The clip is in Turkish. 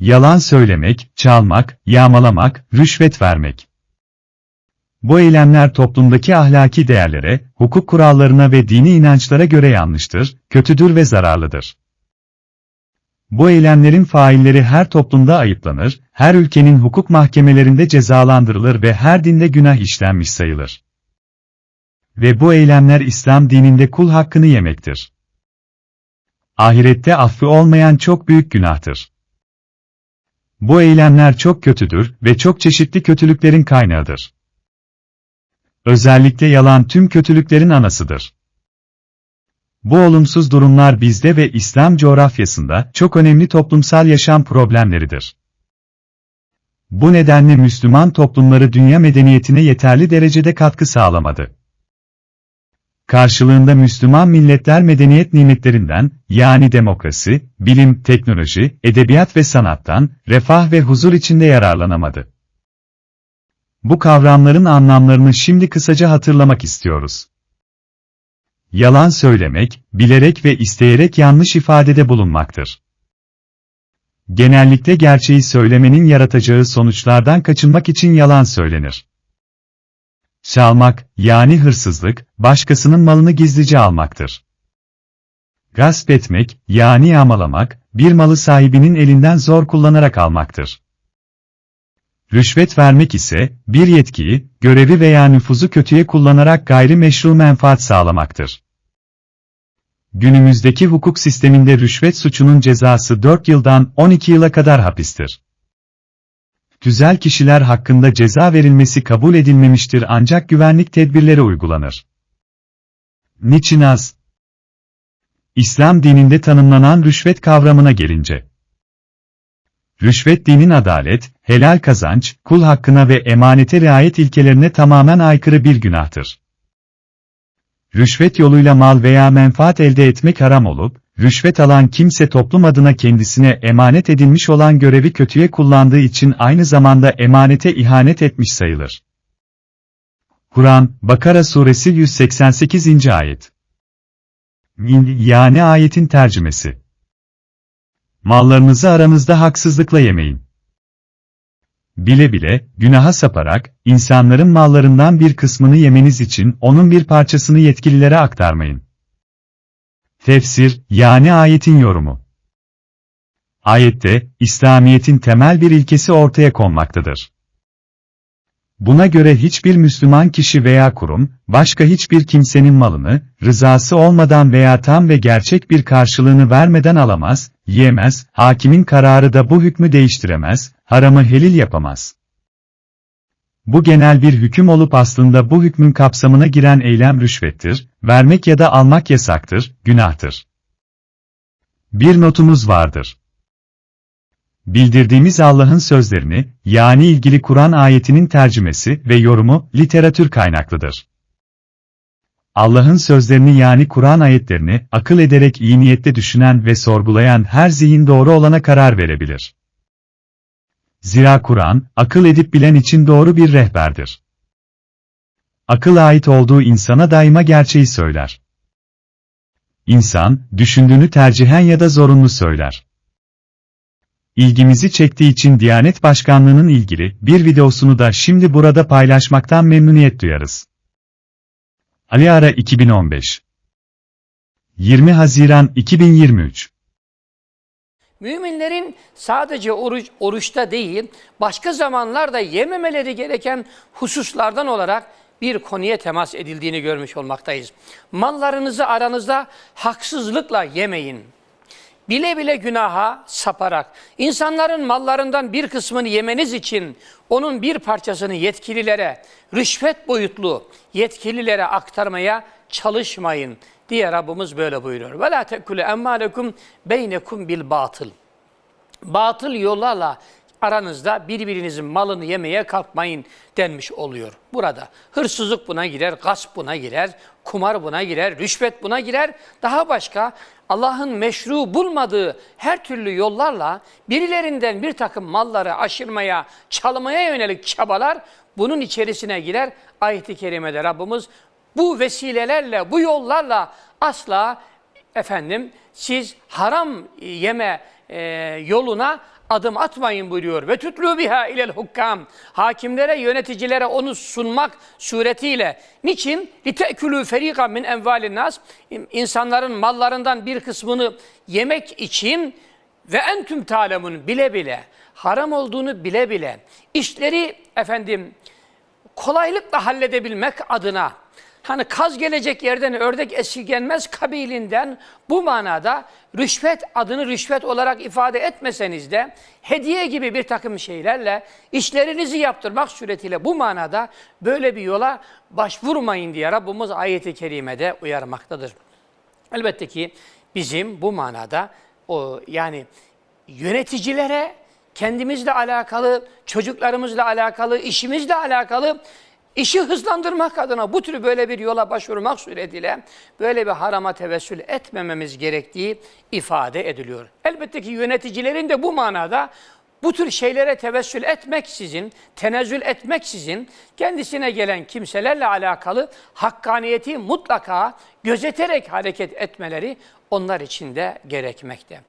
yalan söylemek, çalmak, yağmalamak, rüşvet vermek. Bu eylemler toplumdaki ahlaki değerlere, hukuk kurallarına ve dini inançlara göre yanlıştır, kötüdür ve zararlıdır. Bu eylemlerin failleri her toplumda ayıplanır, her ülkenin hukuk mahkemelerinde cezalandırılır ve her dinde günah işlenmiş sayılır. Ve bu eylemler İslam dininde kul hakkını yemektir. Ahirette affı olmayan çok büyük günahtır. Bu eylemler çok kötüdür ve çok çeşitli kötülüklerin kaynağıdır. Özellikle yalan tüm kötülüklerin anasıdır. Bu olumsuz durumlar bizde ve İslam coğrafyasında çok önemli toplumsal yaşam problemleridir. Bu nedenle Müslüman toplumları dünya medeniyetine yeterli derecede katkı sağlamadı. Karşılığında Müslüman milletler medeniyet nimetlerinden, yani demokrasi, bilim, teknoloji, edebiyat ve sanattan, refah ve huzur içinde yararlanamadı. Bu kavramların anlamlarını şimdi kısaca hatırlamak istiyoruz. Yalan söylemek, bilerek ve isteyerek yanlış ifadede bulunmaktır. Genellikle gerçeği söylemenin yaratacağı sonuçlardan kaçınmak için yalan söylenir. Çalmak, yani hırsızlık, başkasının malını gizlice almaktır. Gasp etmek, yani yağmalamak, bir malı sahibinin elinden zor kullanarak almaktır. Rüşvet vermek ise, bir yetkiyi, görevi veya nüfuzu kötüye kullanarak gayri meşru menfaat sağlamaktır. Günümüzdeki hukuk sisteminde rüşvet suçunun cezası 4 yıldan 12 yıla kadar hapistir. Güzel kişiler hakkında ceza verilmesi kabul edilmemiştir ancak güvenlik tedbirleri uygulanır. Niçin az? İslam dininde tanımlanan rüşvet kavramına gelince. Rüşvet dinin adalet, helal kazanç, kul hakkına ve emanete riayet ilkelerine tamamen aykırı bir günahtır. Rüşvet yoluyla mal veya menfaat elde etmek haram olup, rüşvet alan kimse toplum adına kendisine emanet edilmiş olan görevi kötüye kullandığı için aynı zamanda emanete ihanet etmiş sayılır. Kur'an, Bakara Suresi 188. Ayet Yani ayetin tercümesi Mallarınızı aranızda haksızlıkla yemeyin. Bile bile, günaha saparak, insanların mallarından bir kısmını yemeniz için onun bir parçasını yetkililere aktarmayın. Tefsir, yani ayetin yorumu. Ayette, İslamiyet'in temel bir ilkesi ortaya konmaktadır. Buna göre hiçbir Müslüman kişi veya kurum, başka hiçbir kimsenin malını, rızası olmadan veya tam ve gerçek bir karşılığını vermeden alamaz, yiyemez, hakimin kararı da bu hükmü değiştiremez, haramı helil yapamaz. Bu genel bir hüküm olup aslında bu hükmün kapsamına giren eylem rüşvettir, vermek ya da almak yasaktır, günahtır. Bir notumuz vardır. Bildirdiğimiz Allah'ın sözlerini, yani ilgili Kur'an ayetinin tercümesi ve yorumu, literatür kaynaklıdır. Allah'ın sözlerini yani Kur'an ayetlerini, akıl ederek iyi niyette düşünen ve sorgulayan her zihin doğru olana karar verebilir. Zira Kur'an, akıl edip bilen için doğru bir rehberdir. Akıl ait olduğu insana daima gerçeği söyler. İnsan, düşündüğünü tercihen ya da zorunlu söyler. İlgimizi çektiği için Diyanet Başkanlığı'nın ilgili bir videosunu da şimdi burada paylaşmaktan memnuniyet duyarız. Ali Ara 2015 20 Haziran 2023 Müminlerin sadece oruç, oruçta değil, başka zamanlarda yememeleri gereken hususlardan olarak bir konuya temas edildiğini görmüş olmaktayız. Mallarınızı aranızda haksızlıkla yemeyin. Bile bile günaha saparak, insanların mallarından bir kısmını yemeniz için onun bir parçasını yetkililere, rüşvet boyutlu yetkililere aktarmaya çalışmayın diye Rabbimiz böyle buyuruyor. Ve la tekulu emmalekum beynekum bil batıl. Batıl yollarla aranızda birbirinizin malını yemeye kalkmayın denmiş oluyor. Burada hırsızlık buna girer, gasp buna girer, kumar buna girer, rüşvet buna girer. Daha başka Allah'ın meşru bulmadığı her türlü yollarla birilerinden bir takım malları aşırmaya, çalmaya yönelik çabalar bunun içerisine girer. Ayet-i Kerime'de Rabbimiz bu vesilelerle, bu yollarla asla efendim siz haram yeme e, yoluna adım atmayın buyuruyor. Ve tutlu biha ilel hukkam. Hakimlere, yöneticilere onu sunmak suretiyle. Niçin? Lite'külü feriqan min envalin nas. İnsanların mallarından bir kısmını yemek için ve entüm talemun bile bile haram olduğunu bile bile işleri efendim kolaylıkla halledebilmek adına hani kaz gelecek yerden ördek esirgenmez kabilinden bu manada rüşvet adını rüşvet olarak ifade etmeseniz de hediye gibi bir takım şeylerle işlerinizi yaptırmak suretiyle bu manada böyle bir yola başvurmayın diye Rabbimiz ayeti kerimede uyarmaktadır. Elbette ki bizim bu manada o yani yöneticilere kendimizle alakalı, çocuklarımızla alakalı, işimizle alakalı işi hızlandırmak adına bu tür böyle bir yola başvurmak suretiyle böyle bir harama tevessül etmememiz gerektiği ifade ediliyor. Elbette ki yöneticilerin de bu manada bu tür şeylere tevessül etmeksizin, tenezzül etmeksizin kendisine gelen kimselerle alakalı hakkaniyeti mutlaka gözeterek hareket etmeleri onlar için de gerekmekte.